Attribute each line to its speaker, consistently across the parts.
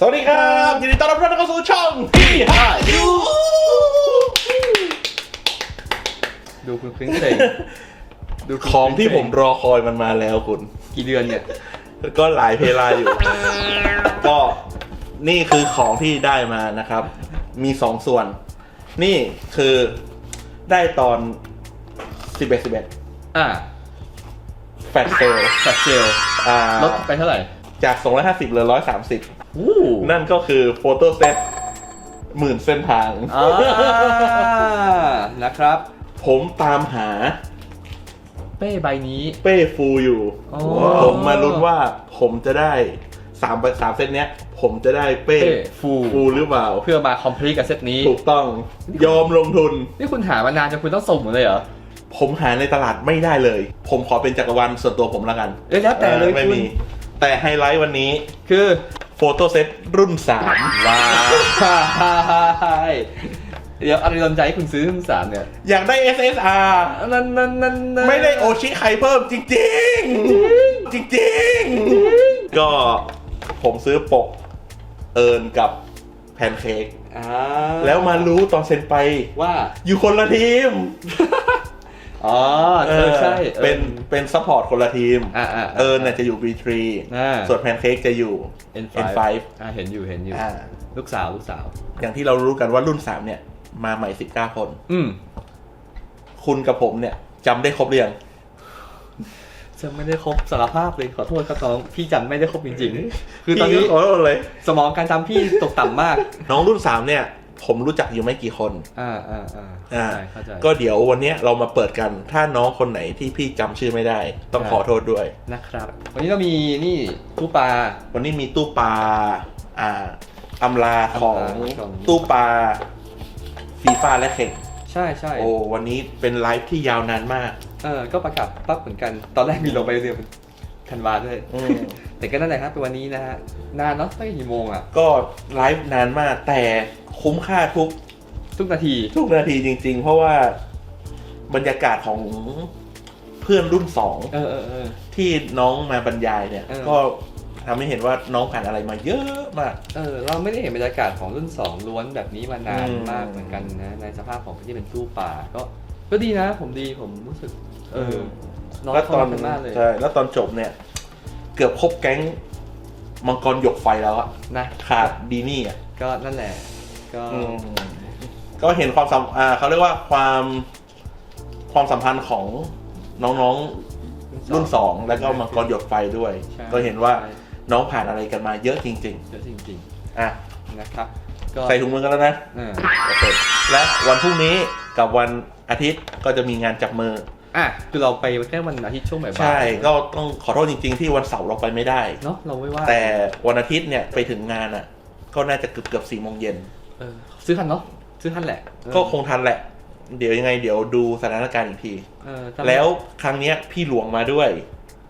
Speaker 1: สวัสดีครับยินดีต้อนรับทุกท่านเข้าสู่ช่องพี่ฮายู
Speaker 2: ดูคุณคลิ้งเซ็งดูคุณ
Speaker 1: ของที่
Speaker 2: ค
Speaker 1: ผ
Speaker 2: ลิ้
Speaker 1: ม
Speaker 2: งเซ็ง
Speaker 1: รอคอยมันมาแล้วคุณ
Speaker 2: กี่เดือนเนี่ย
Speaker 1: ก็หลายเพลาอยู่ ก็นี่คือของที่ได้มานะครับ มีสองส่วน นี่คือได้ตอน11 11
Speaker 2: อ่า
Speaker 1: แฟลชเซล
Speaker 2: แฟลชเซล
Speaker 1: อ่า
Speaker 2: ลดไปเท่าไหร่
Speaker 1: จาก 250เหลือ 130
Speaker 2: อู้
Speaker 1: นั่นก็คือโฟโต้เซตหมื่นเส้นทาง
Speaker 2: อ่านะครับ
Speaker 1: ผมตามหา
Speaker 2: เป้ใบนี้
Speaker 1: เป้ฟูอยู่
Speaker 2: อ๋อ
Speaker 1: ผมมาลุ้นว่าผมจะได้สามสามเซตเนี้ย ผมจะได้เป้
Speaker 2: เป้ฟู
Speaker 1: ฟูหรือเปล่า
Speaker 2: เพื่อมาคอมพลีทกับเซตนี้
Speaker 1: ถูกต้องยอมลงทุน
Speaker 2: นี่คุณหามานานจนคุณต้องส่งหมดเลยเหรอ
Speaker 1: ผมหาในตลาดไม่ได้เลย ผมขอเป็นจักรวาลส่วนตัวผมแล้วกัน
Speaker 2: เอ้ยแล้วแต่เลย
Speaker 1: ออไม่
Speaker 2: คุณ
Speaker 1: มี แต่ไฮไลท์วันนี้
Speaker 2: คือ
Speaker 1: โฟโต้เซตรุ่น3
Speaker 2: ว้าวเดี๋ยวอะไรโดนใจให้คุณซื้อรุ่นสามเนี่ย
Speaker 1: อยากได้ SSR
Speaker 2: นั่นนั่นนั่นนั่น
Speaker 1: ไม่ได้โอชิไข่เพิ่มจริงๆจริงๆก็ผมซื้อปกเอิร์นกับแพนเค้ก
Speaker 2: อ่า
Speaker 1: แล้วมารู้ตอนเซ็นไป
Speaker 2: ว่า
Speaker 1: อยู่คนละทีม
Speaker 2: อ๋อเออใช่ออ
Speaker 1: เป็นเป็นซัพพอร์ตคนละทีม
Speaker 2: อ่าอ่า
Speaker 1: เอิร์นเนี่ยจะอยู่ B3
Speaker 2: อ่า
Speaker 1: ส่วนแพนเค้กจะอยู่
Speaker 2: N5
Speaker 1: N5
Speaker 2: อ่าเห็นอยู่เห็นอยู่
Speaker 1: อ่า
Speaker 2: ลูกสาวลูกสาว
Speaker 1: อย่างที่เรารู้กันว่ารุ่น3เนี่ยมาใหม่19คน
Speaker 2: อืม
Speaker 1: คุณกับผมเนี่ยจำได้ครบเรียง
Speaker 2: จะไม่ได้ครบสารภาพเลยขอโทษครับน้องพี่จำไม่ได้ครบจริงๆ คือตอนนี้
Speaker 1: พี่ก็ขอโทษเลย
Speaker 2: สมองการจำพี่ตกต่ำมาก
Speaker 1: น้องรุ่น3เนี่ย ผมรู้จักอยู่ไม่กี่คน
Speaker 2: อ่าอ่าอ่า
Speaker 1: อ่า
Speaker 2: เข้าใจ
Speaker 1: ก็เดี๋ยววันเนี้ยเรามาเปิดกัน ถ้าน้องคนไหนที่พี่จำชื่อไม่ได้ ต้องขอโทษด้วย
Speaker 2: นะครับ วันนี้เรามีนี่ตู้ปลา
Speaker 1: วันนี้มีตู้ปลา อ่าอำลาของ
Speaker 2: อำลาของ
Speaker 1: ตู้ปลาฟีฟ่าและเข่ง
Speaker 2: ใช่ใช่
Speaker 1: โอ้วันนี้เป็นไลฟ์ที่ยาวนานมาก
Speaker 2: เออ ก็ประกาศปั๊บเหมือนกัน ตอนแรกมีลงไปเรียนธันวาด้วย
Speaker 1: อืม
Speaker 2: แต่ก็นั่นแหละครับเป็นวันนี้นะฮะ นานเนาะไม่กี่โมงอะ
Speaker 1: ก็ไลฟ์นานมากแต่ คุ้มค่าทุก
Speaker 2: ทุกนาที
Speaker 1: ทุกนาทีจริง ๆ เพราะว่าบรรยากาศของเพื่อนรุ่นสอง
Speaker 2: เออเออเออ
Speaker 1: ที่น้องมาบรรยายเนี่ย
Speaker 2: เออ
Speaker 1: ก็ทำให้เห็นว่าน้องผ่านอะไรมาเยอะมาก
Speaker 2: เออ เราไม่ได้เห็นบรรยากาศของรุ่นสองล้วนแบบนี้มานาน
Speaker 1: อืม
Speaker 2: มากเหมือนกันนะ ในสภาพของที่เป็นตู้ป่าก็ก็ดีนะ ผมดีผมรู้สึก เออน้อง
Speaker 1: แล้ว
Speaker 2: เข้า
Speaker 1: ตอน
Speaker 2: กันมากเลย
Speaker 1: ใช่แล้วตอนจบเนี่ย เกือบครบแก๊งมังกรหยกไฟแล้วอะ
Speaker 2: นะ
Speaker 1: ขาดดีนี่อะ
Speaker 2: ก็นั่นแหละ ก็
Speaker 1: อืมก็เห็นความสัมอ่าเขาเรียกว่าความความสัมพันธ์ของน้องๆรุ่นสองแล้วก็มังกรหยดไฟด้วย
Speaker 2: ใช่
Speaker 1: ก็เห็นว่า
Speaker 2: ใช่
Speaker 1: น้องผ่านอะไรกันมาเยอะจริง
Speaker 2: เยอะจริง
Speaker 1: ๆ อะ
Speaker 2: ๆนะครับ ก็
Speaker 1: ใส่ถุงมือกันแล้วนะ
Speaker 2: เออ
Speaker 1: โอเค และวันพรุ่งนี้กับวันอาทิตย์ก็จะมีงานจับมือ
Speaker 2: อะคือเราไปแค่วันอาทิตย์ช่วงบ่ายๆ
Speaker 1: ใช่ ก็ต้องขอโทษจริง ๆ ที่วันเสาร์เราไปไม่ได้
Speaker 2: เนาะเราไม่ว่า
Speaker 1: แต่วันอาทิตย์เนี่ยไปถึงงานอะ ก็น่าจะเกือบเกือบสี่โมงเย็น
Speaker 2: เออซื้อทันเนาะซื้อทันแหละเออ
Speaker 1: ก็คงทันแหละ เดี๋ยวยังไงเดี๋ยวดูสถานการณ์อีกที
Speaker 2: เออจำ
Speaker 1: แล้วครั้งเนี้ยพี่หลวงมาด้วย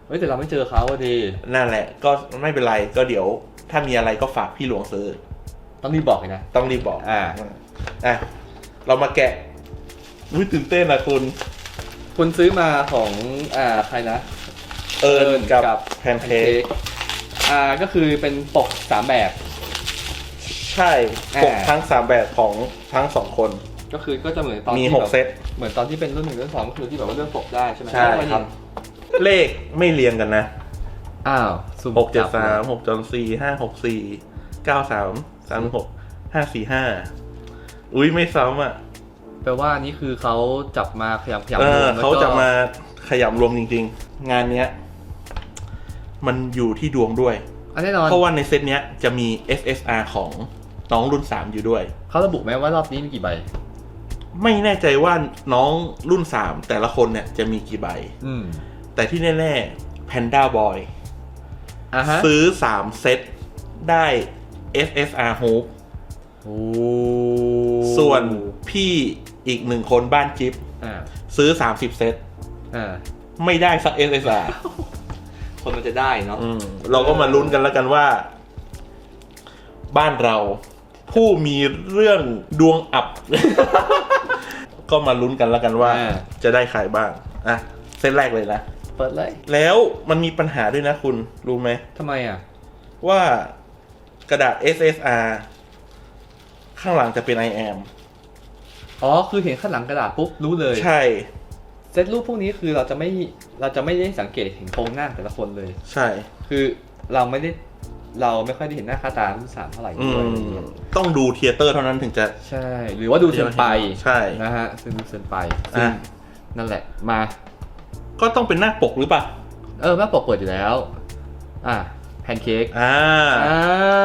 Speaker 2: เฮ้ยแต่เราไม่เจอเขาอะดี
Speaker 1: นั่นแหละ ก็ไม่เป็นไรก็เดี๋ยว ถ้ามีอะไรก็ฝากพี่หลวงซื้อ
Speaker 2: ต้องรีบบอกเลยนะ
Speaker 1: ต้องรีบบอก
Speaker 2: อ่า
Speaker 1: อะเรามาแกะอุ้ยตื่นเต้นนะคุณ
Speaker 2: คุณซื้อมาของอ่าใครนะ
Speaker 1: เอิญกับ
Speaker 2: กับ
Speaker 1: แพนเค้ก
Speaker 2: อ่าก็คือเป็นปกสามแบบ
Speaker 1: ใช่
Speaker 2: อ่า
Speaker 1: ปกทั้งสามแบบของทั้งสองคน
Speaker 2: ก็คือก็จะเหมือนตอน
Speaker 1: มี
Speaker 2: ที่
Speaker 1: หก
Speaker 2: แบบ
Speaker 1: เซต
Speaker 2: เหมือนตอนที่เป็นรุ่นหนึ่งรุ่นสองก็คือที่แบบว่าเลือกปกได้ใช่ไหม
Speaker 1: ใช่ครับ เลขไม่เรียงกันนะ
Speaker 2: อ้าวสุ่ม
Speaker 1: หกเจ็ด
Speaker 2: จับ
Speaker 1: สามหกจนสี่ห้าหกสี่เก้าสามสามหกห้าสี่ห้าอุ้ยไม่ซ้ำอะ
Speaker 2: แปลว่านี่คือเขาจับมาขยำขยำ
Speaker 1: เออ
Speaker 2: รวมแล้วก็
Speaker 1: เขาจะมาขยำรวมจริง ๆ งานเนี้ย มันอยู่ที่ดวงด้วย
Speaker 2: อันแน่นอน
Speaker 1: เพราะว่าในเซตเนี้ยจะมี SSR ของ น้องรุ่น3อยู่ด้วย
Speaker 2: เขาระบุไหมว่ารอบนี้มีกี่ใบ
Speaker 1: ไม่แน่ใจว่าน้องรุ่น3แต่ละคนเนี่ยจะมีกี่ใบ
Speaker 2: อืม
Speaker 1: แต่ที่แน่ๆ Panda Boy
Speaker 2: อะฮะ
Speaker 1: ซื้อ3เซตได้ SSR Hoop
Speaker 2: โอ้
Speaker 1: ส่วนพี่อีกหนึ่งคนบ้านจิ๊บ
Speaker 2: อ่า
Speaker 1: ซื้อ 30 เซต
Speaker 2: อ่า
Speaker 1: ไม่ได้สัก SSR
Speaker 2: คนมันจะได้เนาะ
Speaker 1: อืมเราก็มาลุ้นกันแล้วกันว่า บ้านเรา ผู้มีเรื่องดวงอับ ก็มาลุ้นกันแล้วกันว่า
Speaker 2: อ่า
Speaker 1: จะได้ใครบ้างอะเส้นแรกเลยนะ
Speaker 2: เปิดเลย
Speaker 1: แล้วมันมีปัญหาด้วยนะคุณ รู้ไหม
Speaker 2: ทำไมอะ
Speaker 1: ว่ากระดาษ SSR ข้างหลังจะเป็น I am
Speaker 2: อ๋อ คือเห็นข้างหลังกระดาษปุ๊บ รู้เลย
Speaker 1: ใช่
Speaker 2: เซตรูปพวกนี้คือเราจะไม่เราจะไม่ได้สังเกตเห็นโครงหน้าแต่ละคนเลย
Speaker 1: ใช่
Speaker 2: คือเราไม่ได้ เราไม่ค่อยได้เห็นหน้าค่าตารุ่นสามเท่าไหร่
Speaker 1: อื
Speaker 2: ด้วย
Speaker 1: ม
Speaker 2: อะไรเงี้ย
Speaker 1: ต้องดูเทเตอร์เท่านั้นถึงจะ
Speaker 2: ใช่ หรือว่าดูเซนไป
Speaker 1: ใช่
Speaker 2: นะฮะซึ่งดูเซนไปซึ่ง
Speaker 1: อะ
Speaker 2: นั่นแหละมา
Speaker 1: ก็ต้องเป็นหน้าปกหรือเปล่า
Speaker 2: เออแม่ปกเปิดอยู่แล้ว อะแพนเค้ก
Speaker 1: อ่า
Speaker 2: อ่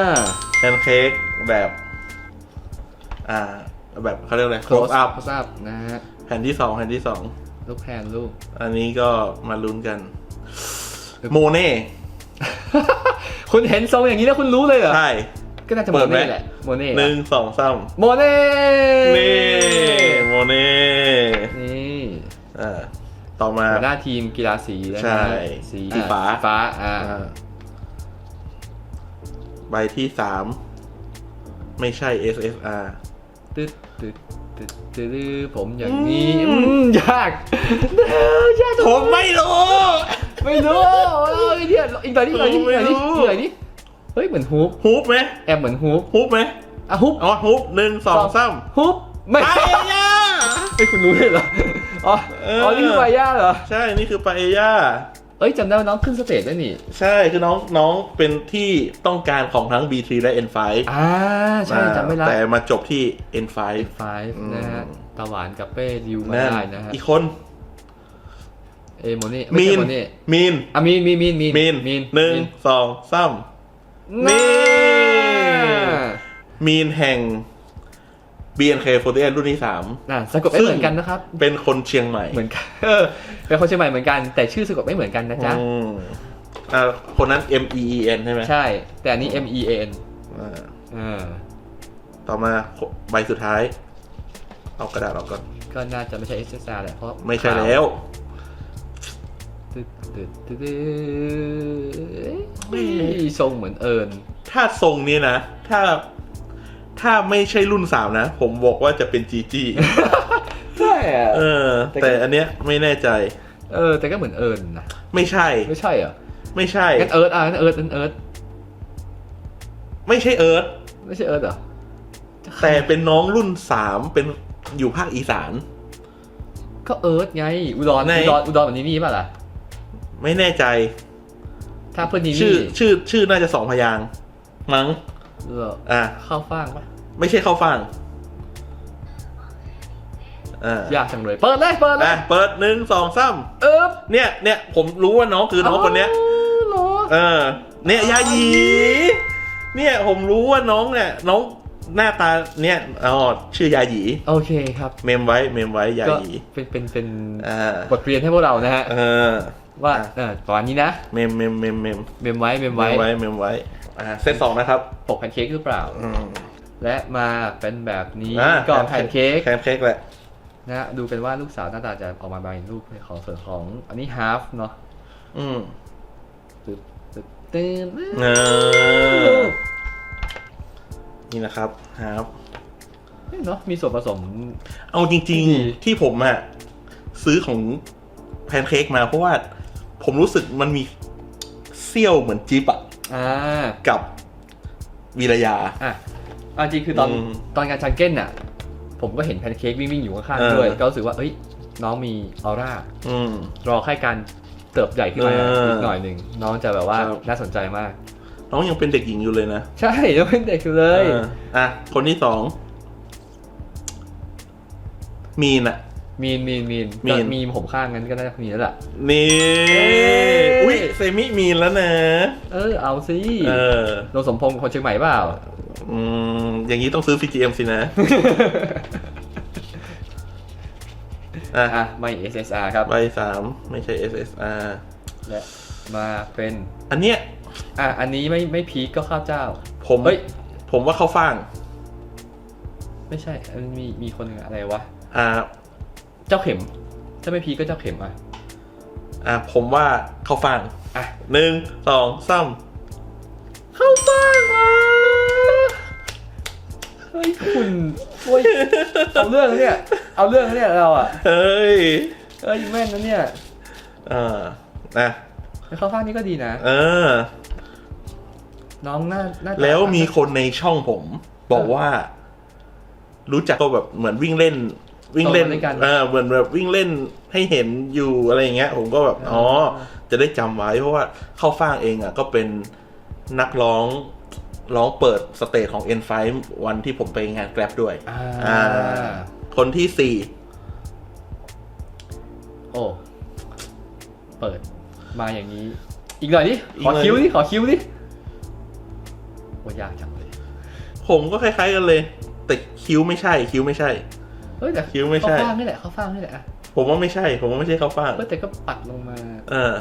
Speaker 2: า
Speaker 1: แพนเค้กแบบ อ่า แบบเขาเรียกอะไร close up
Speaker 2: close up นะฮะ
Speaker 1: แผ่นที่สองแผ่นที่สอง
Speaker 2: ลูกแพนลูก
Speaker 1: อันนี้ก็มาลุ้นกัน โมเน่
Speaker 2: คุณเห็นทรงอย่างนี้แล้วคุณรู้เลยเหรอ
Speaker 1: ใช่
Speaker 2: ก็น่าจะโม
Speaker 1: เปิดไหม
Speaker 2: เน่แหละ โมเน่
Speaker 1: หนึ่งสองสาม
Speaker 2: โมเน่
Speaker 1: นี่โมเน่
Speaker 2: นี่
Speaker 1: อ่าต่อมา
Speaker 2: หัวหน้าทีมกีฬาสีนะฮะ
Speaker 1: ใช่
Speaker 2: สี
Speaker 1: สีฟ้า
Speaker 2: อะฟ้าอ่า
Speaker 1: อ่า ใบที่สาม ไม่ใช่ SSR
Speaker 2: ตึ๊ดตึ๊ดตึ๊ดตึ๊ดตึ๊ดผมอย่างนี้
Speaker 1: อืม
Speaker 2: อืมยากเออยาก
Speaker 1: ผมไม่รู้
Speaker 2: ไม่รู้เอาไอ้เนี่ยอีกหน่อยนี่อีกหน่อยนี่อีกหน่อยนี่
Speaker 1: ผมไม่รู้
Speaker 2: อีกหน่อยนี่เฮ้ยเหมือนฮุบ
Speaker 1: ฮุบไหม
Speaker 2: แอบเหมือนฮุบ
Speaker 1: ฮุบไหม
Speaker 2: อะฮุบ
Speaker 1: อ๋อฮุบหนึ่งสองสาม
Speaker 2: ฮุบไม่
Speaker 1: ไป
Speaker 2: ใช่
Speaker 1: ย่า
Speaker 2: ไม่คุณรู้เลยเหรออ๋อ
Speaker 1: เอออ๋
Speaker 2: อ๋อนี่คือปลาย่าเหรอ
Speaker 1: ใช่นี่คือปาเอย่า
Speaker 2: เอ้ยจำได้ว่าน้องขึ้นสเตจได้นี่
Speaker 1: ใช่คือน้องน้องเป็นที่ต้องการของทั้ง B3 และ N5
Speaker 2: อ่าใช่จำไม่ละ
Speaker 1: แต่มาจบที่ N5
Speaker 2: ไฟ
Speaker 1: อืม
Speaker 2: นะฮะตาหวานกับเป้ดิวมา
Speaker 1: นั่น
Speaker 2: ได้นะฮะ
Speaker 1: อีกคน
Speaker 2: เอยโมเน่ไม่
Speaker 1: มี
Speaker 2: ใช่
Speaker 1: น
Speaker 2: โมเน่
Speaker 1: มีน
Speaker 2: อะมีนมีนมีนมีน
Speaker 1: มีน
Speaker 2: มีน
Speaker 1: หนึ่ง
Speaker 2: มี
Speaker 1: สองสาม
Speaker 2: นี่
Speaker 1: มีนแห่ง BNK48 รุ่นที่สาม
Speaker 2: น่ะสะกดไม่เหมือนกันนะครับ
Speaker 1: เป็นคนเชียงใหม่
Speaker 2: เหมือนกันเออเป็นคนเชียงใหม่เหมือนกัน แต่ชื่อสะกดไม่เหมือนกันนะจ๊ะ
Speaker 1: อืมอ่าคนนั้น M E E N ใช่ไหม
Speaker 2: ใช่ แต่อันนี้ M E A N
Speaker 1: อ่า
Speaker 2: อ่า
Speaker 1: ต่อมาใบสุดท้าย เอากระดาษออกก่อน
Speaker 2: ก็น่าจะไม่ใช่ S S R แหละเพราะ
Speaker 1: ไม่ใช่แล้ว
Speaker 2: ตึ๊ดตึ๊ดตึ๊ดตึ๊ดเฮ้ยทรงเหมือนเอิญ
Speaker 1: ถ้าทรงนี้นะ ถ้า ถ้าไม่ใช่รุ่นสามนะ ผมบอกว่าจะเป็นจีจี
Speaker 2: ใช่อะ
Speaker 1: เออ แต่อันเนี้ยไม่แน่ใจ
Speaker 2: เออ แต่ก็เหมือนเอิญนะ
Speaker 1: ไม่ใช่
Speaker 2: ไม่ใช่เหรอ
Speaker 1: ไม่ใช่
Speaker 2: งั้นเอิร์ธอะงั้นเอิร์ธงั้นเอิร์ธ
Speaker 1: ไม่ใช่เอิร์ธ
Speaker 2: ไม่ใช่เอิร์ธเหรอ
Speaker 1: แต่เป็นน้องรุ่นสามเป็นอยู่ภาคอีสาน
Speaker 2: ก็เอิร์ธไง อุดรอุดรอุดรแบบนี้นี่ป่ะล่ะ
Speaker 1: ไม่แน่ใจ
Speaker 2: ถ้าเพื่อนนี้
Speaker 1: ชื่อ
Speaker 2: นี่
Speaker 1: ชื่อชื่อน่าจะสองพยางค์มั้ง
Speaker 2: เหรอ
Speaker 1: อะ
Speaker 2: เข้าฟ่างป่ะ
Speaker 1: ไม่ใช่เข้าฟังอ่ายา
Speaker 2: กจังเลย เปิดเลยเปิดเล
Speaker 1: อะ
Speaker 2: ย
Speaker 1: เปิดหนึ่งสองสาม
Speaker 2: เอิบ
Speaker 1: เนี่ยเนี่ยผมรู้ว่าน้องคือน้องคนเนี้ย
Speaker 2: เหรอ
Speaker 1: เออ เนี่ยยาหยีเนี่ยผมรู้ว่าน้องเนี่ยน้องหน้าตาเนี่ยอ๋อชื่อยาหยี
Speaker 2: โอเคครับ
Speaker 1: เมมไว้เมมไว้ยา
Speaker 2: ก็
Speaker 1: หยี
Speaker 2: เป็นเป็นเป็น
Speaker 1: อ่า
Speaker 2: บทเรียนให้พวกเรานะฮะ
Speaker 1: เออ
Speaker 2: ว่า
Speaker 1: อะ
Speaker 2: เออประมาณนี้นะ
Speaker 1: เมมเมมเมมเมม
Speaker 2: เมมไว้เมม
Speaker 1: เม
Speaker 2: ไว้
Speaker 1: มไว้เมมไว้อ่าเซตสองนะครับ
Speaker 2: ปกแพนเค้กหรือเปล่า
Speaker 1: อืม
Speaker 2: และมาเป็นแบบนี้
Speaker 1: อ่า
Speaker 2: ก็แพนเค้ก
Speaker 1: แพนเค้กแหละ
Speaker 2: นะฮะดูกันว่าลูกสาวหน้าตาจะออกมาเป็นรูปของส่วนของ อันนี้ฮาฟเนาะ
Speaker 1: อืม
Speaker 2: ตึ๊ดตึ๊ดตึ๊ด
Speaker 1: เออนี่นะครับครับ
Speaker 2: เนาะมีส่วนผสม
Speaker 1: เอาจริง
Speaker 2: ดี
Speaker 1: ๆที่ผมอะซื้อของแพนเค้กมาเพราะว่า ผมรู้สึกมันมีเซี่ยวเหมือนจิ๊บอะ
Speaker 2: อ่า
Speaker 1: กับวีรยา
Speaker 2: อะเอาจริงคือตอน
Speaker 1: อืม
Speaker 2: ตอนงานชังเก้นน่ะ ผมก็เห็นแพนเค้กวิ่งวิ่งอยู่ข้าง
Speaker 1: เออ
Speaker 2: ๆด้วย ก็รู้สึกว่าเอ้ยน้องมีออร่า
Speaker 1: อืม
Speaker 2: รอให้การเติบใหญ่ขึ้นมา
Speaker 1: เอออี
Speaker 2: อีกหน่อยหนึ่งน้องจะแบบว่า
Speaker 1: ครับ
Speaker 2: น่าสนใจมาก
Speaker 1: น้องยังเป็นเด็กหญิงอยู่เลยนะ
Speaker 2: ใช่ยังเป็นเด็กอยู่เลย
Speaker 1: อออะ คนที่สอง มีนอะ
Speaker 2: มีนมีนมีน
Speaker 1: มีน
Speaker 2: ก็มีผมข้างงั้นก็น่าจะมีแล้วล่ะ
Speaker 1: นี่
Speaker 2: เอ้ย
Speaker 1: อุ้ยเซมิมีนแล้วนะ
Speaker 2: เออ เอาสิ
Speaker 1: เออ
Speaker 2: โดนสมพงษ์คนเชียงใหม่เปล่า
Speaker 1: อืม อย่างนี้ต้องซื้อ CGM สินะ อะ
Speaker 2: อะไม่ SSR ครับ
Speaker 1: ใบสามไม่ใช่ SSR
Speaker 2: และมาเป็น
Speaker 1: อันเนี้ย
Speaker 2: อะ อันนี้ไม่ไม่พีคก็ข้าวเจ้า
Speaker 1: ผม
Speaker 2: เฮ้ย
Speaker 1: ผมว่าเขาฟัง
Speaker 2: ไม่ใช่มันมีมีคนหนึ่งอะไรวะ
Speaker 1: อ่า
Speaker 2: เจ้าเข็ม ถ้าไม่พีคก็เจ้าเข็มอะ
Speaker 1: อ่าผมว่าเขาฟัง
Speaker 2: อะ
Speaker 1: หนึ่งสองสาม
Speaker 2: เข้าบ้างมาเฮ้ยคุณโอ้ยเอาเรื่องแล้วเนี่ย เอาเรื่องแล้วเนี่ยเราอะ
Speaker 1: เฮ้ย
Speaker 2: เอ้ยแม่นนะเนี่ย
Speaker 1: อ่านะ
Speaker 2: เข้าข้างนี้ก็ดีนะ
Speaker 1: เออ
Speaker 2: น้องหน้าหน้าตา
Speaker 1: แล้วมีคนในช่องผม บอกว่า รู้จักก็แบบเหมือนวิ่งเล่น วิ่งเล่น
Speaker 2: โตมาด้วยกัน
Speaker 1: เออเหมือนแบบวิ่งเล่นให้เห็นอยู่อะไรอย่างเงี้ย ผมก็แบบอ๋อ จะได้จำไว้เพราะว่าเข้าฟ่างเองอะก็เป็นนักร้องร้องเปิดสเตจของ N5 วันที่ผมไปงานแกร็บด้วย
Speaker 2: อ่า
Speaker 1: อ่าคนที่สี่
Speaker 2: โอ้เปิดมาอย่างนี้ อีกหน่อยดิ
Speaker 1: อีก
Speaker 2: ขอ
Speaker 1: หน่อย
Speaker 2: คิ้วดิขอคิ้วดิว่ายากจังเลย
Speaker 1: ผมก็คล้ายๆกันเลย แต่คิ้วไม่ใช่ คิ้วไม่ใช่
Speaker 2: เฮ้ยแต่
Speaker 1: คิ้วไม่ใช่
Speaker 2: เขาฟางนี่แหละเขาฟางนี่แหละอะ
Speaker 1: ผมว่าไม่ใช่ ผมว่าไม่ใช่เข้าฟ่าง
Speaker 2: เฮ้ยแต่ก็ปัดลงมา
Speaker 1: เออ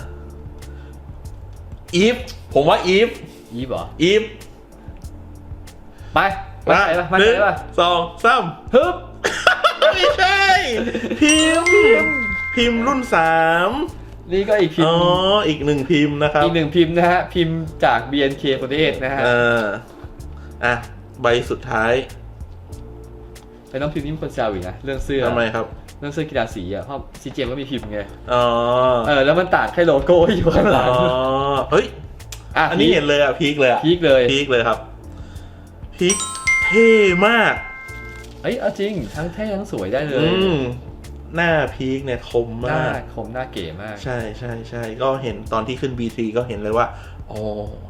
Speaker 1: อีฟผมว่าอีฟ
Speaker 2: ยีบเหรอ
Speaker 1: อีฟ
Speaker 2: ไปมาไหนปะมา
Speaker 1: ห
Speaker 2: ไห
Speaker 1: นึ่ง
Speaker 2: นปะ
Speaker 1: สองสาม
Speaker 2: ฮึบ
Speaker 1: ไม่ใช่ พิมพ์พิมพ์รุ่นสาม
Speaker 2: นี่ก็อีกพิม
Speaker 1: อ๋อ
Speaker 2: พ์
Speaker 1: อีกหนึ่งพิมพ์นะครับ
Speaker 2: อีกหนึ่งพิมพ์นะฮะ พิมพ์จาก BNK48 นะฮะ
Speaker 1: เอออะ ใบสุดท้าย
Speaker 2: เป็นน้องพิมพ์นี่มีคนแซวอีกนะเรื่องเสื้อ
Speaker 1: ทำไมครับ
Speaker 2: เรื่องเสื้อกีฬาสีอะเพราะซีเจมก็มีพิมพ์ไง
Speaker 1: อ๋อ
Speaker 2: เออแล้วมันต่างแค่โลโก้ที่อยู่ข้างหลัง
Speaker 1: อ๋อเฮ้ย
Speaker 2: อะ
Speaker 1: อันนี้เห็นเลยอะพีคเลยอะ
Speaker 2: พีคเลย
Speaker 1: พีคเลยครับพีคเท่มาก
Speaker 2: เอ้ยเอาจริง ทั้งเท่ทั้งสวยได้เลย
Speaker 1: อืมหน้าพีคเนี่ยคม
Speaker 2: หน้ามา
Speaker 1: ก
Speaker 2: คมหน้าเก๋มาก
Speaker 1: ใช่ใช่ใช่ก็เห็นตอนที่ขึ้น B3 ก็เห็นเลยว่าอ๋อ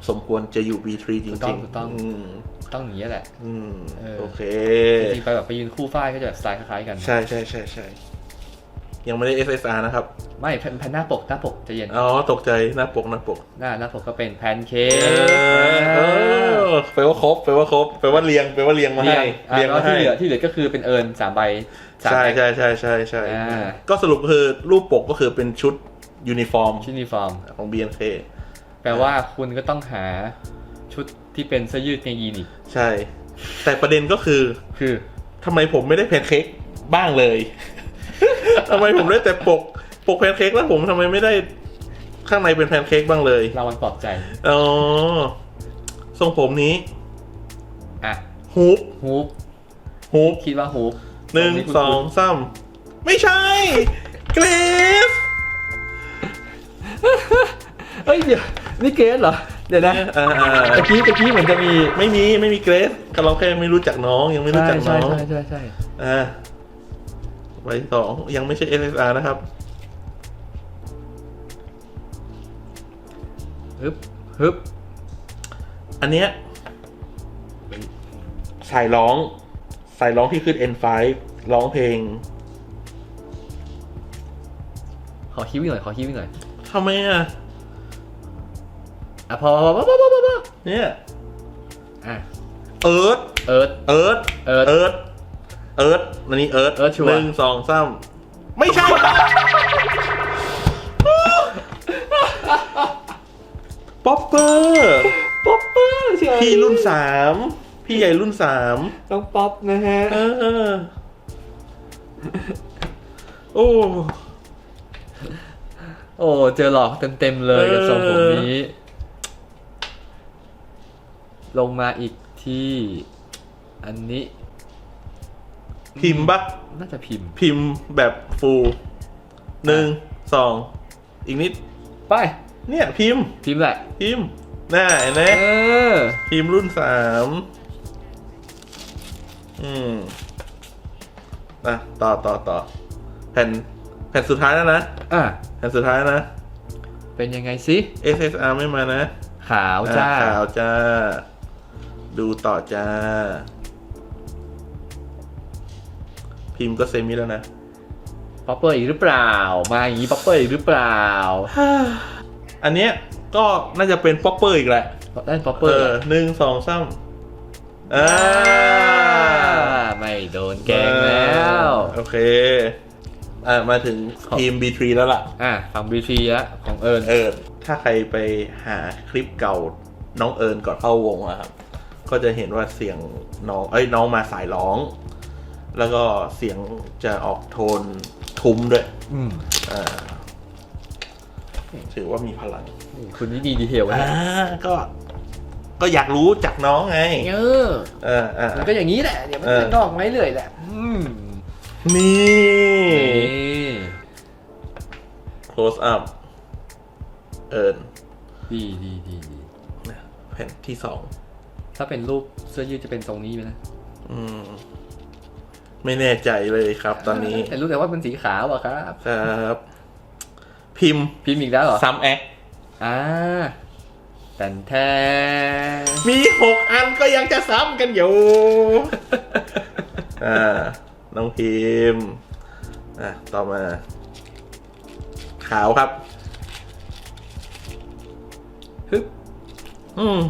Speaker 1: สมควรจะอยู่ B3 จ
Speaker 2: ถูกต้
Speaker 1: ริ
Speaker 2: อง
Speaker 1: ง
Speaker 2: ถูกต้อง
Speaker 1: ๆอืม
Speaker 2: ต้องอย่างนี้ยแหละ
Speaker 1: อืม
Speaker 2: เออ
Speaker 1: โอเค
Speaker 2: จริงๆไปแบบไปยืนคู่ฝ้ายก็จะแบบสไตล์คล้ายๆกัน
Speaker 1: ใช่ใช่ใช่ใช่ยังไม่ได้ SSR นะครับ
Speaker 2: ไม่แผ่นแผ่นหน้าปกหน้าปกใจะเย็น
Speaker 1: อ๋อ ตกใจหน้าปกหน้าปก
Speaker 2: หน้าหน้าปกก็เป็นแพนเค้
Speaker 1: เอกอเออแปลว่าครบแปลว่าครบแปลว่าเรียงแปลว่าเรียงมา
Speaker 2: เรีย
Speaker 1: ให้
Speaker 2: งอะ
Speaker 1: เรียง
Speaker 2: แล้ว
Speaker 1: มา
Speaker 2: ที่
Speaker 1: ให้
Speaker 2: เหลือที่เหลือก็คือเป็นเอิญสามใบสาม
Speaker 1: ใช่
Speaker 2: แพ็ค
Speaker 1: ใช่ใช่ใช่ใช่
Speaker 2: อ่า
Speaker 1: ก็สรุปคือรูปปกก็คือเป็นชุดยูนิฟอร์ม
Speaker 2: ชุดยูนิฟอร์ม
Speaker 1: ของ BNK
Speaker 2: แปลว่าคุณก็ต้องหาชุด ที่เป็นเสื้อยืดกางเกงยีนอีก
Speaker 1: ใช่ แต่ประเด็นก็คือ
Speaker 2: คือ
Speaker 1: ทำไมผมไม่ได้แพนเค้กบ้างเลยทำไมผมได้แต่ปกปกแพนเค้กแล้วผมทำไมไม่ได้ข้างในเป็นแพนเค้กบ้างเลย
Speaker 2: เราวันปลอบใจ
Speaker 1: อ๋อทรงผมนี้
Speaker 2: อะ
Speaker 1: ฮูป
Speaker 2: ฮูป
Speaker 1: ฮูป
Speaker 2: คิดว่าฮูป
Speaker 1: หนึ่ง
Speaker 2: ตรคุณ
Speaker 1: สองสามไม่ใช่ เกรฟ
Speaker 2: เอ้ยเดี๋ยวนี่เกรซเหรอ เดี๋ยวนะ
Speaker 1: อ่าอ่า
Speaker 2: ตะกี้ตะกี้เหมือนจะมี
Speaker 1: ไม่มีไม่มีเกรฟก็เราแค่ไม่รู้จักน้องยังไม่รู้
Speaker 2: ใช่
Speaker 1: จัก
Speaker 2: ใช่
Speaker 1: น้อง
Speaker 2: ใช่ใช่ใช่
Speaker 1: อ่าใบสองยังไม่ใช่ SSR นะครับ
Speaker 2: ฮึบฮึบ
Speaker 1: อันเนี้ยสายร้อง สายร้องที่ขึ้น N5 ร้องเพลง
Speaker 2: ขอคิ้วอีกหน่อยขอคิ้วอีกหน่อย
Speaker 1: ทำไมอะ
Speaker 2: อะพอพอพอพอพอพอพอ
Speaker 1: เนี่ย
Speaker 2: อะ
Speaker 1: เอิร์ธ
Speaker 2: เอิร์ธ
Speaker 1: เอิร์ธ
Speaker 2: เอิร์ธ
Speaker 1: เอิร์ธเอิร์ธอันนี้เอิร์ธ
Speaker 2: เอิร์ธชัวร์
Speaker 1: หนึ่งสองสามไม่ใช่ ป๊อปเปอร์
Speaker 2: ป๊อปเปอร์เชีย
Speaker 1: พี่รุ่นสามพี่ใหญ่รุ่นสาม
Speaker 2: ต้องป๊อปนะฮะ
Speaker 1: เออโอ้
Speaker 2: โอ้เจอหลอกเต็มๆเลยกับทรงผมนี้ ลงมาอีกที่อันนี้
Speaker 1: พิมพ์ปะ
Speaker 2: น่าจะพิมพ์
Speaker 1: พิมพ์แบบฟูลหนึ่งสองอีกนิด
Speaker 2: ไป
Speaker 1: เนี่ยพิมพ์
Speaker 2: พิมพ์แหละ
Speaker 1: พิมพ์น่าเห็นไหม
Speaker 2: เออ
Speaker 1: พิมพ์รุ่นสามอืมอะต่อต่อต่อแผ่นแผ่นสุดท้ายแล้วนะ
Speaker 2: อะ
Speaker 1: แผ่นสุดท้ายนะ
Speaker 2: เป็นยังไงสิ
Speaker 1: SSR ไม่มานะ
Speaker 2: ขาวจ้า
Speaker 1: อะขาวจ้า ดูต่อจ้า พิมพ์ก็เซมิแล้วนะ
Speaker 2: ป๊อปเปอร์อีกหรือเปล่า มาอย่างนี้ป๊อปเปอร์อีกหรือเปล่า
Speaker 1: อันเนี้ยก็น่าจะเป็นป๊อปเปอร์อีกแหละ
Speaker 2: ได้ป๊อปเป
Speaker 1: เอ
Speaker 2: อร์
Speaker 1: อหนึ่งสองสามอ่า
Speaker 2: ไม่โดนแกล้งแล้ว
Speaker 1: โอเคอ่ามาถึงทีม B3 แล้วล่ะ
Speaker 2: อะฝั่งบีทีละของเอิญ
Speaker 1: เอิร์ถ้าใครไปหาคลิปเก่าน้องเอิญก่อนเข้าวงอะครับ ก็จะเห็นว่าเสียงน้องเอ้ยน้องมาสายร้อง แล้วก็เสียงจะออกโทนทุ้มด้วย
Speaker 2: อืม
Speaker 1: อ่าถือว่ามีพลัง
Speaker 2: คุณนี่ดีดีเทล
Speaker 1: อ่า
Speaker 2: นะ
Speaker 1: ก็ ก็อยากรู้จากน้องไง
Speaker 2: เออ
Speaker 1: เอออ่า
Speaker 2: มันก็อย่างนี้แหละเดี๋ยวมัน
Speaker 1: เออ
Speaker 2: จะนอกไม้เลยแหละ อืม
Speaker 1: นี่
Speaker 2: นี่
Speaker 1: close up เอิญ
Speaker 2: ดีดีดีดี
Speaker 1: พแผ่นที่สอง
Speaker 2: ถ้าเป็นรูปเสื้อยืดจะเป็นทรงนี้ไหมนะ
Speaker 1: อืม ไม่แน่ใจเลยครับ ตอนนี้
Speaker 2: แต่รู้แต่ว่าเป็นสีขาวอะครับ
Speaker 1: ครับ พิมพ์
Speaker 2: พิมพ์อีกแล้วเหรอ
Speaker 1: ซ้ำแอค
Speaker 2: อ่าแต่นแทน
Speaker 1: มีหกอันก็ยังจะซ้ำกันอยู่อ่าน้องพิมพ์อะต่อมา ขาวครับ
Speaker 2: ฮึบ
Speaker 1: อืม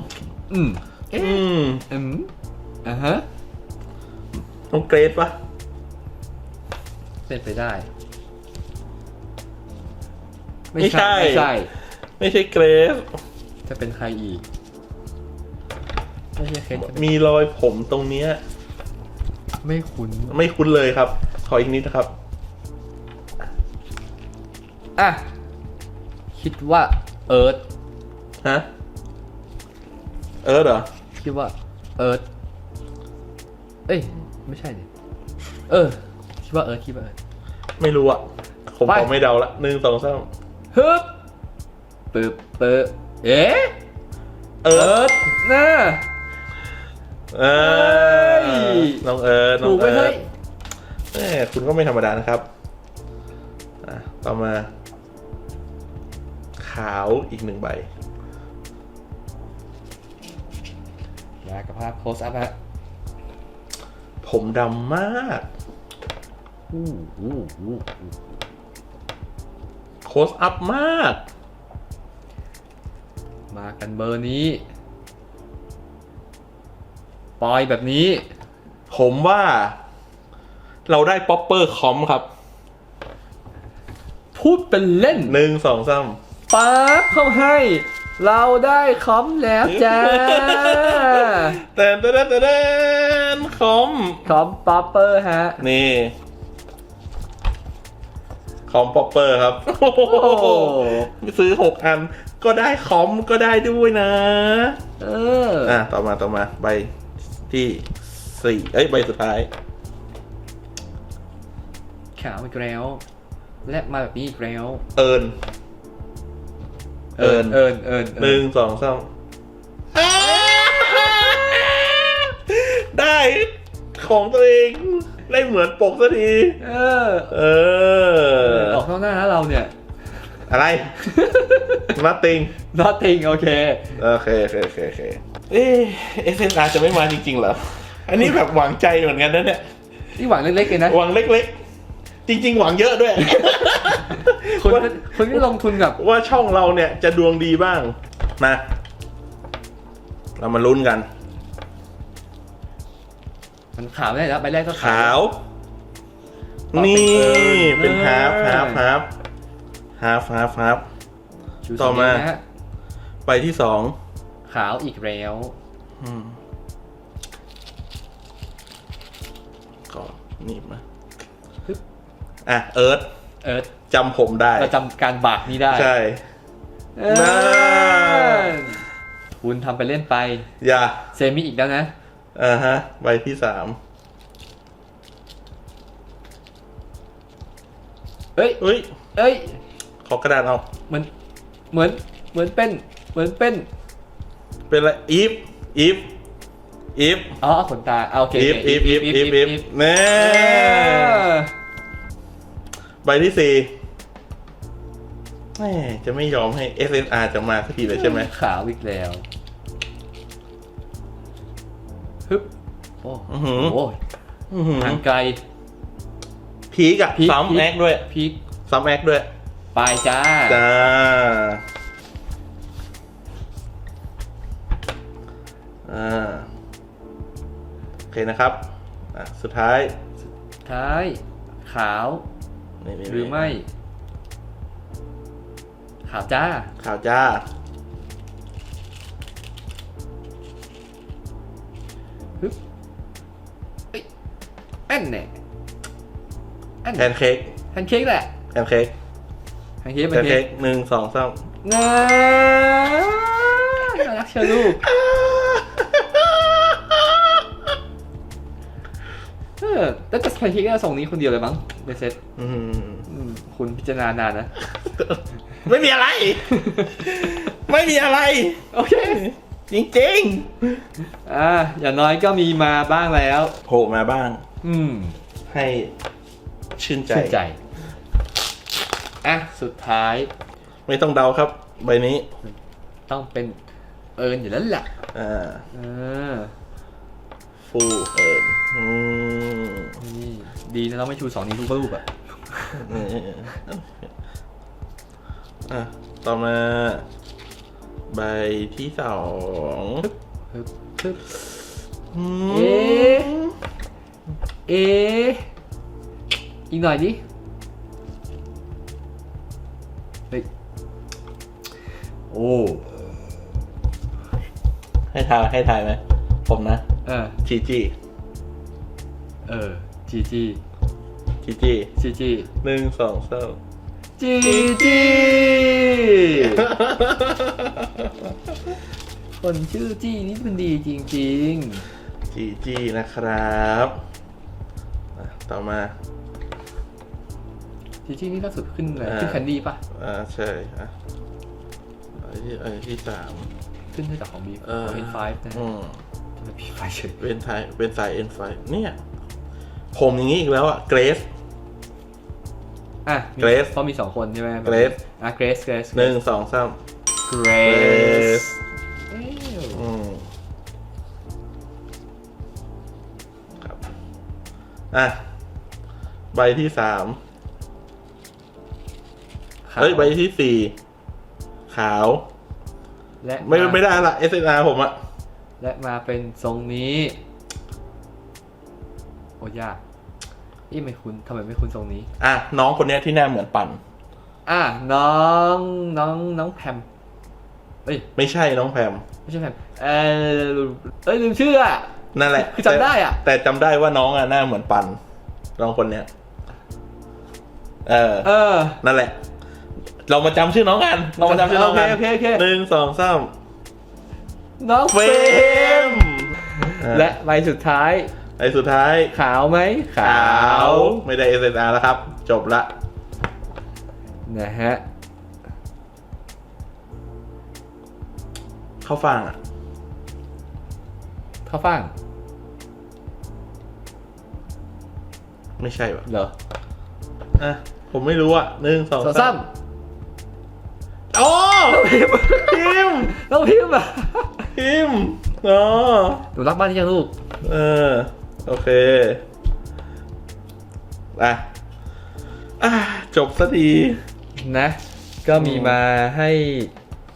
Speaker 2: อืม
Speaker 1: อื
Speaker 2: เอ๊ะ
Speaker 1: ม
Speaker 2: อืมอ่าฮะ
Speaker 1: น้องเกรดปะ
Speaker 2: เป็นไปได้
Speaker 1: ไม่ใช่
Speaker 2: ไม่ใช่
Speaker 1: ไม่ใช่เกรด
Speaker 2: จะเป็นใครอีก ไม่ใช่เคสจะเป็น
Speaker 1: มีรอยผมตรงเนี้ย
Speaker 2: ไม่คุ้น
Speaker 1: ไม่คุ้นเลยครับ ขออีกนิดนะครับ
Speaker 2: อะ คิดว่าเอิร์ธ
Speaker 1: ฮะ เออเหรอ
Speaker 2: คิดว่าเอิร์ธเอ้ย ไม่ใช่ดิเออ คิดว่าเอิร์ธคิดว่าเอิร์ธ
Speaker 1: ไม่รู้อะผม
Speaker 2: ไป
Speaker 1: ขอไม่เดาละหนึ่งสองสาม
Speaker 2: ฮึบปึ๊บปึ๊บเอ๊ะ
Speaker 1: เอ
Speaker 2: เอิ
Speaker 1: อ
Speaker 2: ร์ธน่า
Speaker 1: เออ
Speaker 2: เฮ้ย
Speaker 1: น้องเอิร์ธน้อ
Speaker 2: ถู
Speaker 1: ง
Speaker 2: กไหม
Speaker 1: เอิร์
Speaker 2: เฮ้
Speaker 1: ธ
Speaker 2: ย
Speaker 1: แหมคุณก็ไม่ธรรมดานะครับอะต่อมา ขาวอีกหนึ่งใบ
Speaker 2: มากับภาพโคสอัพฮะ
Speaker 1: ผมดำมาก
Speaker 2: อู้อู้อู้อู้
Speaker 1: โคสอัพมาก
Speaker 2: มากันเบอร์นี้ ปอยแบบนี้
Speaker 1: ผมว่า เราได้ป๊อปเปอร์คอมครับ
Speaker 2: พูดเป็นเล่น
Speaker 1: หนึ่งสองสาม
Speaker 2: ปั๊บเข้าให้ เราได้คอมแล้วจ้า
Speaker 1: เต้นเต้นเต้นเต้นคอม
Speaker 2: คอมป๊อปเปอร์ฮะ
Speaker 1: นี่คอมป๊อปเปอร์ครับโอ้โห
Speaker 2: โอ้โห
Speaker 1: ซื้อหกอัน ก็ได้คอมก็ได้ด้วยนะ
Speaker 2: เออ
Speaker 1: อะ ต่อมาต่อมาใบที่สี่เอ้ย ใบสุดท้าย
Speaker 2: ขาวอีกแล้ว และมาแบบนี้อีกแล้ว
Speaker 1: เอิญ เอิญ
Speaker 2: เอิญเอิญ
Speaker 1: หนึ่งสองสามได้ของตัวเองได้เหมือนปกสักที
Speaker 2: เออ
Speaker 1: เออ
Speaker 2: ออกข้างหน้านะเราเนี่ย
Speaker 1: อะไร nothing
Speaker 2: nothing โอเค
Speaker 1: โอเคโอเคโอเคโอเคเอ๊ะ SNR จะไม่มาจริงๆเหรอ อันนี้แบบหวังใจเหมือนกันนะเนี่ย
Speaker 2: นี่หวังเล็กๆเลยนะ
Speaker 1: หวังเล็กๆ จริง ๆ หวังเยอะด้วย
Speaker 2: คน
Speaker 1: ว่า
Speaker 2: คนที่ลงทุนกับ
Speaker 1: ว่าช่องเราเนี่ยจะดวงดีบ้างมาเรามาลุ้นกัน
Speaker 2: มันขาวได้แล้วใบแรกก็
Speaker 1: ขาวนี่เป็นฮาร์ฟฮาร์ฟฮาร์ฟฮาร์ฟฮาร์ฟฮาร์ฟ
Speaker 2: ชู
Speaker 1: ต่อมา
Speaker 2: สีนะฮะ
Speaker 1: ใบที่สอง
Speaker 2: ขาวอีกแล้ว
Speaker 1: อืมก็หนีบมา
Speaker 2: ปึ๊บ
Speaker 1: อะเอิร์ธ
Speaker 2: เอิร์ธ
Speaker 1: จำผมได้
Speaker 2: เราจำการบากนี้ได้
Speaker 1: ใช่
Speaker 2: เอิ้
Speaker 1: นั่น
Speaker 2: นคุณทำไปเล่นไป
Speaker 1: อย่า
Speaker 2: เซมิอีกแล้วนะ
Speaker 1: อ่าฮะ ใบที่สาม
Speaker 2: เอ้ย
Speaker 1: เอ้ย
Speaker 2: เอ้ย
Speaker 1: ขอกระดาษเอา
Speaker 2: เหมือนเหมือนเหมือนเป็น เหมือนเป็น
Speaker 1: เป็นอะไรอีฟอีฟอีฟ
Speaker 2: อ๋อขนตาเอาโอเค
Speaker 1: อีฟอีฟอีฟอีฟอีฟแน่
Speaker 2: เออ
Speaker 1: ใบที่สี่แม่จะไม่ยอมให้ SNR จะมาสักทีเลยใช่ไหม
Speaker 2: ขาวอีกแล้วฮึบโอ้
Speaker 1: อื้อหือ
Speaker 2: โห
Speaker 1: อื้อหือ
Speaker 2: ห่างไกล
Speaker 1: พีกอะ
Speaker 2: พีค
Speaker 1: ซ้ำแอคด้วย
Speaker 2: พีค
Speaker 1: ซ้ำแอคด้วย
Speaker 2: ปลายจ้า
Speaker 1: จ้า อ่า โอเคนะครับ อะ สุดท้าย
Speaker 2: ท้าย ขาว
Speaker 1: นี่ๆๆ
Speaker 2: หรือไม่ขาวจ้า
Speaker 1: ข่าวจ้า
Speaker 2: ฮึบเอ้ยแอนแน่แอน
Speaker 1: แพนเค้ก
Speaker 2: แพนเค้กแหละ
Speaker 1: แพนเค้ก
Speaker 2: แพนเค้ก
Speaker 1: แพ
Speaker 2: แพ
Speaker 1: น
Speaker 2: น
Speaker 1: เค้
Speaker 2: เค้
Speaker 1: ก
Speaker 2: ก
Speaker 1: หนึ่งสองสาม
Speaker 2: น่าน่ารักเชียวลูก ออแต่จะแพนเค้กน่าส่งนี้คนเดียวเลยมั้งในเซ็ต
Speaker 1: อืม
Speaker 2: อืมคุณพิจารณานานนะ
Speaker 1: ไม่มีอะไร ไม่มีอะไร
Speaker 2: โอเค
Speaker 1: จริง
Speaker 2: อ่า อย่างน้อยก็มีมาบ้างแล้ว
Speaker 1: ๆโผล่มาบ้าง
Speaker 2: อืม
Speaker 1: ให้ชื่นใจ
Speaker 2: ชื่นใจ อะ สุดท้าย
Speaker 1: ไม่ต้องเดาครับ ใบนี้
Speaker 2: ต้องเป็นเอิญอยู่แล้วแหละ
Speaker 1: อ่า
Speaker 2: เออ
Speaker 1: ฟูเอิญอืม
Speaker 2: นี่ ดีนะเราไม่ชูสองนิ้วทุกรูปอะ
Speaker 1: อะต่อมา ใบที่สอง
Speaker 2: ฮึบฮึบ
Speaker 1: อืม
Speaker 2: เอ๊ะเอะอีกหน่อยดิเฮ้ยโอ้
Speaker 1: ให้ทายให้ทายไหมผมนะ
Speaker 2: เออ
Speaker 1: จีจี
Speaker 2: เออ จีจี
Speaker 1: จีจี
Speaker 2: จีจี
Speaker 1: หนึ่งสองสาม
Speaker 2: จีจีคนชื่อจี้นี่มันดีจริง
Speaker 1: จีจีนะครับอะต่อมา
Speaker 2: ๆจีจี้นี่ล่าสุดขึ้นเลย
Speaker 1: อ่า
Speaker 2: ขึ้นแคนดี้ปะ
Speaker 1: อ่าใช่อะอันที่อันที่สาม
Speaker 2: ขึ้นด้วยจากของบี
Speaker 1: เออ
Speaker 2: ของเอ็นไฟนะ
Speaker 1: อืม
Speaker 2: ทำไมบีไฟเฉย
Speaker 1: เป็นไทยเป็นสายเอ็นไฟเนี่ย ผมอย่างนี้อีกแล้วอะเกรส
Speaker 2: อะมี
Speaker 1: Grace
Speaker 2: เพราะมีสองคนใช่ไหม
Speaker 1: Grace
Speaker 2: อะเกรสเกรส
Speaker 1: หนึ่งสองสาม
Speaker 2: เกรส
Speaker 1: อืมครับอะ ใบที่สามเฮ้ย ใบที่สี่ขาว
Speaker 2: และ
Speaker 1: ไม่าไม่ได้ละ SNR ผมอะ
Speaker 2: และมาเป็นทรงนี้ โอ้ยากนี่ไม่คุ้นทำไมไม่คุ้นทรงนี้
Speaker 1: อะน้องคนเนี้ยที่หน้าเหมือนปั่น
Speaker 2: อะน้องน้องน้องแพมเอ้ย
Speaker 1: ไม่ใช่น้องแพม
Speaker 2: ไม่ใช่แพมเออเอ้ยลืมชื่ออะ
Speaker 1: นั่นแหละ
Speaker 2: คือจำได้อะ
Speaker 1: แต่แต่จำได้ว่าน้องอะหน้าเหมือนปั่นน้องคนเนี้ยเออ
Speaker 2: เออ
Speaker 1: นั่นแหละ เรามาจำชื่อน้องกัน เรามาจำชื่อน้องกัน
Speaker 2: โอเคโอเคโอเค
Speaker 1: หนึ่งสองสาม
Speaker 2: น้อง
Speaker 1: เฟ
Speaker 2: เฟ
Speaker 1: ร
Speaker 2: ม
Speaker 1: มอะ
Speaker 2: และใบสุดท้าย
Speaker 1: ไอ้สุดท้าย
Speaker 2: ขาวไหม
Speaker 1: ขาวไม่ได้ SNR แล้วครับ จบละ
Speaker 2: นะฮะ
Speaker 1: เข้าฟังอะ
Speaker 2: ข้าวฟ่าง
Speaker 1: ไม่ใช่วะ
Speaker 2: เหรอ
Speaker 1: อะ ผมไม่รู้อะหนึ่งสอง
Speaker 2: สอง
Speaker 1: สา
Speaker 2: ซ้
Speaker 1: มโอ้พิมพ์ำ
Speaker 2: ต้องพิมพ์อะ
Speaker 1: พิมพ์อ๋อ
Speaker 2: หนูรักบ้านที่ยังลูก
Speaker 1: เออ โอเค อะอะจบสักที
Speaker 2: นะ ก็มีมาให้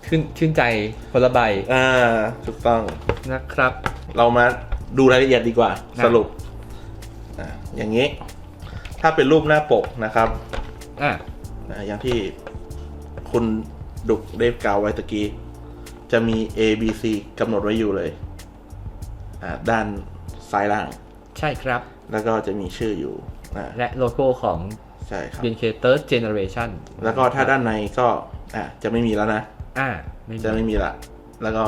Speaker 2: ขึ้นชื่นใจคนละใบ
Speaker 1: อ่าถูกต้อง
Speaker 2: นะครับ
Speaker 1: เรามาดูรายละเอียดดีกว่า
Speaker 2: นะ
Speaker 1: สรุปอะอย่างนี้ ถ้าเป็นรูปหน้าปกนะครับ
Speaker 2: อะ
Speaker 1: อะอย่างที่คุณดุกได้กล่าวไว้ตะกี้ จะมี A B C กำหนดไว้อยู่เลยอ่าด้านซ้ายล่าง
Speaker 2: ใช่ครับ
Speaker 1: แล้วก็จะมีชื่ออยู่อ่า
Speaker 2: และโลโก้ของ
Speaker 1: ใช่ครับ
Speaker 2: BNK Third Generation
Speaker 1: แล้วก็ถ้าด้านในก็อ่าจะไม่มีแล้วนะ
Speaker 2: อ่าไม่มี
Speaker 1: จะไม่มีละ แล้วก็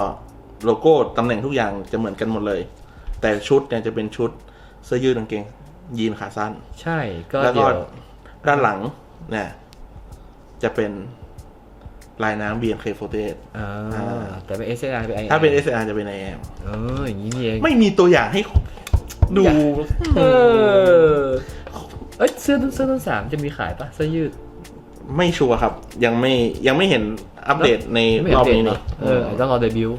Speaker 1: โลโก้ตำแหน่งทุกอย่างจะเหมือนกันหมดเลย แต่ชุดเนี่ยจะเป็นชุดเสื้อยืดกางเกงยีนขาสั้น
Speaker 2: ใช่ก็
Speaker 1: แล้วก็
Speaker 2: เดี๋ยว
Speaker 1: ด้านหลังเนี่ยจะเป็นลายน้ำ BNK48
Speaker 2: อ่า
Speaker 1: อ่า
Speaker 2: แต่เป็น SNR เป็น IM
Speaker 1: ถ้าเป็น SR จะเป็น IM
Speaker 2: เอออย่างนี้นี่เอง
Speaker 1: ไม่มีตัวอย่างให้ ดู
Speaker 2: เออเอ้ยเสื้อต้นเสื้อต้นสามจะมีขายปะเสื้อยืด
Speaker 1: ไม่ชัวร์ครับ ยังไม่ยังไม่เห็นอัปเดตใน
Speaker 2: ไม่
Speaker 1: รอบ
Speaker 2: เห็
Speaker 1: นี้
Speaker 2: เจ
Speaker 1: นี่
Speaker 2: เออต้องรอเดบิวต์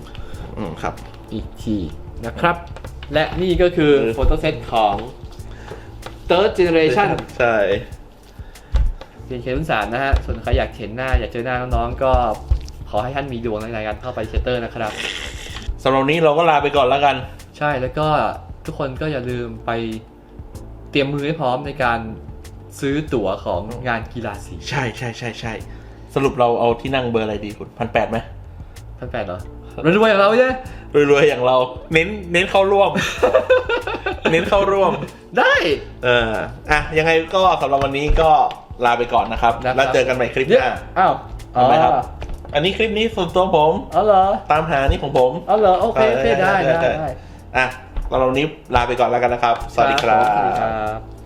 Speaker 1: อืมครับ
Speaker 2: อีกทีนะครับ และนี่ก็คือ
Speaker 1: คือ
Speaker 2: โฟโต้เซตของ Third Generation
Speaker 1: ใช่
Speaker 2: เป็นเครุ่นสามนะฮะ ส่วนใครอยากเห็นหน้า อยากเจอหน้าน้องๆ ก็ขอให้ท่านมีดวงในการเข้าไปเชเตอร์นะครับ
Speaker 1: สำหรับวันนี้เราก็ลาไปก่อนแล้วกัน
Speaker 2: ใช่แล้วก็ ทุกคนก็อย่าลืมไปเตรียมมือให้พร้อมในการซื้อตั๋วของงานกีฬาสี
Speaker 1: ใช่ใช่ใช่ใช่สรุปเราเอาที่นั่งเบอร์อะไรดีคุณพันแปดไหม
Speaker 2: พันแปดเหรอรวยๆอย่างเราใช่ไหม
Speaker 1: รวยๆอย่างเรา เน้นเน้นเข้าร่วม เน้นเข้าร่วม
Speaker 2: ได้
Speaker 1: เอออะยังไงก็สำหรับวันนี้ก็ลาไปก่อนนะครับ
Speaker 2: นะครับ
Speaker 1: แล้วเจอกันใหม่คลิปห
Speaker 2: เดี๋ยว
Speaker 1: น้า
Speaker 2: อ้าวอ๋อ
Speaker 1: ทำไมครับ อันนี้คลิปนี้ส่วนตัวผม
Speaker 2: อ๋อเหรอ
Speaker 1: ตามหานี่ของผม
Speaker 2: อ๋อเหรอโอเคโอเคได้ได้ได้
Speaker 1: อะ สำหรับวันนี้ลาไปก่อนแล้วกันนะครับ สวัสดีครั
Speaker 2: สวัสดีครับ